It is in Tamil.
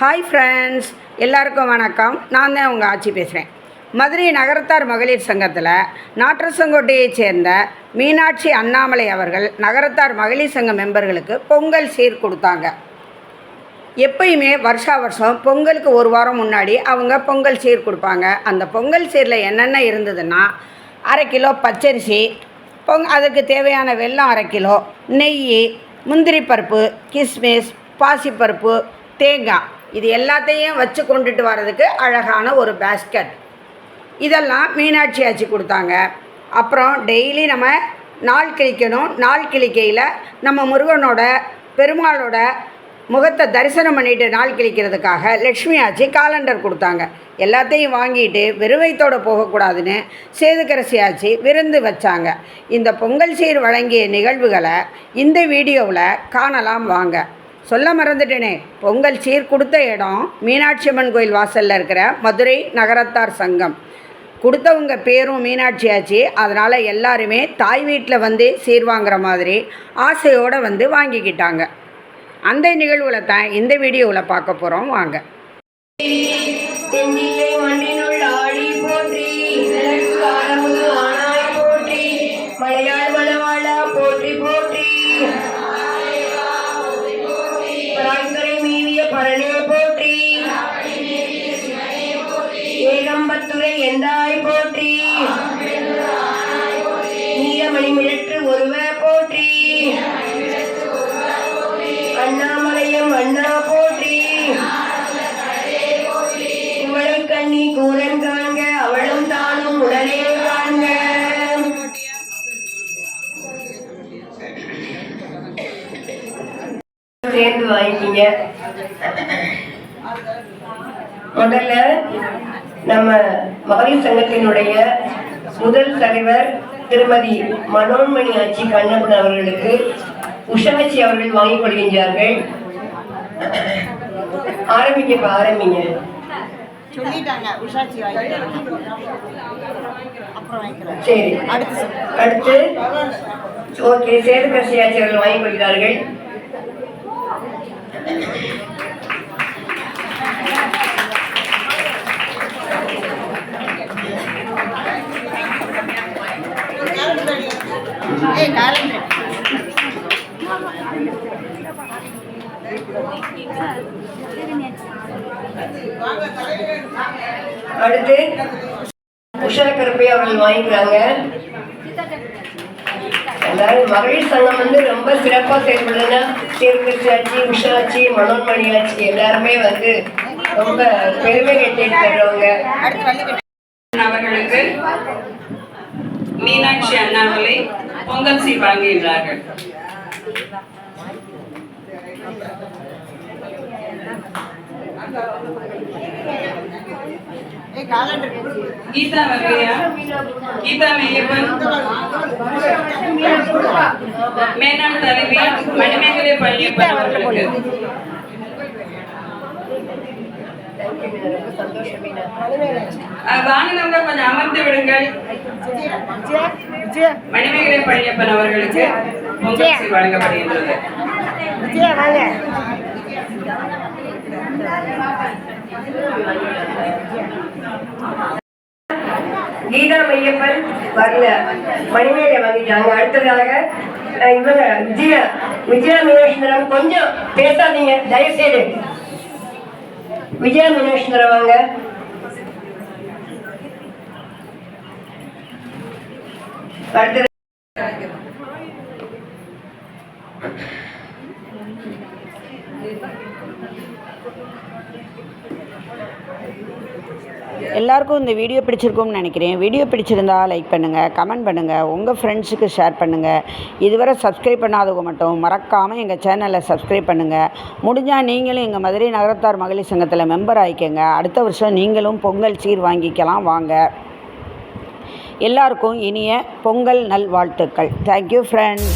ஹாய் ஃப்ரெண்ட்ஸ் எல்லாருக்கும் வணக்கம். நான் தான் உங்கள் ஆட்சி பேசுகிறேன் மதுரை நகரத்தார் மகளிர் சங்கத்தில் நாற்றசங்கோட்டையைச் சேர்ந்த மீனாட்சி அண்ணாமலை அவர்கள் நகரத்தார் மகளிர் சங்க மெம்பர்களுக்கு பொங்கல் சீர் கொடுத்தாங்க. எப்பயுமே வருஷா வருஷம் பொங்கலுக்கு ஒரு வாரம் முன்னாடி அவங்க பொங்கல் சீர் கொடுப்பாங்க. அந்த பொங்கல் சீரில் என்னென்ன இருந்ததுன்னா அரை கிலோ பச்சரிசி பொங் அதுக்கு தேவையான வெல்லம் அரை கிலோ நெய் முந்திரி பருப்பு கிஸ்மிஸ் பாசிப்பருப்பு தேங்காய். இது எல்லாத்தையும் வச்சு கொண்டுட்டு வர்றதுக்கு அழகான ஒரு பேஸ்கட் இதெல்லாம் மீனாட்சி ஆச்சு கொடுத்தாங்க. அப்புறம் டெய்லி நம்ம நாள் கிழிக்கணும். நாள் கிழிக்கையில் நம்ம முருகனோட பெருமாளோட முகத்தை தரிசனம் பண்ணிட்டு நாள் கிழிக்கிறதுக்காக லக்ஷ்மி ஆச்சி காலண்டர் கொடுத்தாங்க. எல்லாத்தையும் வாங்கிட்டு வெறுவைத்தோடு போகக்கூடாதுன்னு சேதுக்கரசி ஆச்சி விருந்து வச்சாங்க. இந்த பொங்கல் சீர் வழங்கிய நிகழ்வுகளை இந்த வீடியோவில் காணலாம் வாங்க. சொல்ல மறந்துட்டேனே பொங்கல் சீர் கொடுத்த இடம் மீனாட்சி அம்மன் கோயில் வாசலில் இருக்கிற மதுரை நகரத்தார் சங்கம். கொடுத்தவங்க பேரும் மீனாட்சி ஆச்சு அதனால் எல்லாருமே தாய் வீட்டில் வந்து சீர் வாங்குற மாதிரி ஆசையோடு வந்து வாங்கிக்கிட்டாங்க. அந்த நிகழ்வில் தான் இந்த வீடியோவில் பார்க்க போகிறோம் வாங்க. தென்னிலை மண்ணினுள் ஆடி ஏகம்பத்துரை எந்தாய் போற்றி நீலமணி மிளற்று ஒருவ போற்றி மன்னா போற்றி. குமரை கண்ணி கூரன் காண்க அவளும் தானும் உடனே காண்க. சேர்ந்து வாங்கிக்கிங்க. முதல்ல நம்ம மகளிர் சங்கத்தினுடைய முதல் தலைவர் திருமதி மனோன்மணி ஆட்சி கண்ணப்பன் அவர்களுக்கு உஷாட்சி அவர்கள் வாங்கிக் கொள்கின்றார்கள். ஆரம்பிங்கப்பா ஆரம்பிங்க. சொல்லிட்டாங்க உஷாச்சி அப்புறம் சரி. அடுத்து. அடுத்து ஓகே சேதுகரசி ஆட்சி அவர்கள் வாங்கிக் கொள்கிறார்கள் ஏய் காலண்டர். அடுத்து உஷா கருப்பை அவர்கள் வாங்கிக்கிறாங்க. எல்லாரும் மகளிர் சங்கம் வந்து ரொம்ப சிறப்பாக செயல்படுதுன்னா சேதுகரசி ஆட்சி உஷா ஆட்சி மனோன்மணி ஆட்சி எல்லாருமே வந்து ரொம்ப பெருமை கட்டிட்டு தர்றவங்க அவர்களுக்கு மீனாட்சி அண்ணாமலை பொங்கல் சீர் வழங்குகின்றார்கள். கீதா வகையா? கீதா மெய்யப்பன்? மேனாள் தலைவி மணிமேகலை பள்ளியப்பன் அவர்களுக்கு வாங்கினவங்க கொஞ்சம் அமர்ந்து விடுங்கள். மணிமேகலை பள்ளியப்பன் அவர்களுக்கு பொங்கல் வழங்கப்படுகின்றது. கீதா மையப்பன் வரல. மணிமேகலை வாங்கிட்டாங்க அடுத்ததாக இவங்க விஜய விஜயா மீனேஸ்வரம் கொஞ்சம் பேசாதீங்க தயவுசெய்து. விஜயா மீனேஸ்வரம் வாங்க. அடுத்தது எல்லாருக்கும் இந்த வீடியோ பிடிச்சிருக்கும்னு நினைக்கிறேன். வீடியோ பிடிச்சிருந்தா லைக் பண்ணுங்கள் கமெண்ட் பண்ணுங்கள் உங்கள் ஃப்ரெண்ட்ஸுக்கு ஷேர் பண்ணுங்கள் இதுவரை சப்ஸ்கிரைப் பண்ணாதவங்க மட்டும் மறக்காமல் எங்கள் சேனலை சப்ஸ்கிரைப் பண்ணுங்கள் முடிஞ்சால் நீங்களும் எங்கள் மதுரை நகரத்தார் மகளிர் சங்கத்தில் மெம்பர் ஆகிக்கங்க அடுத்த வருஷம் நீங்களும் பொங்கல் சீர் வாங்கிக்கலாம் வாங்க. எல்லாருக்கும் இனிய பொங்கல் நல்வாழ்த்துக்கள். Thank you friends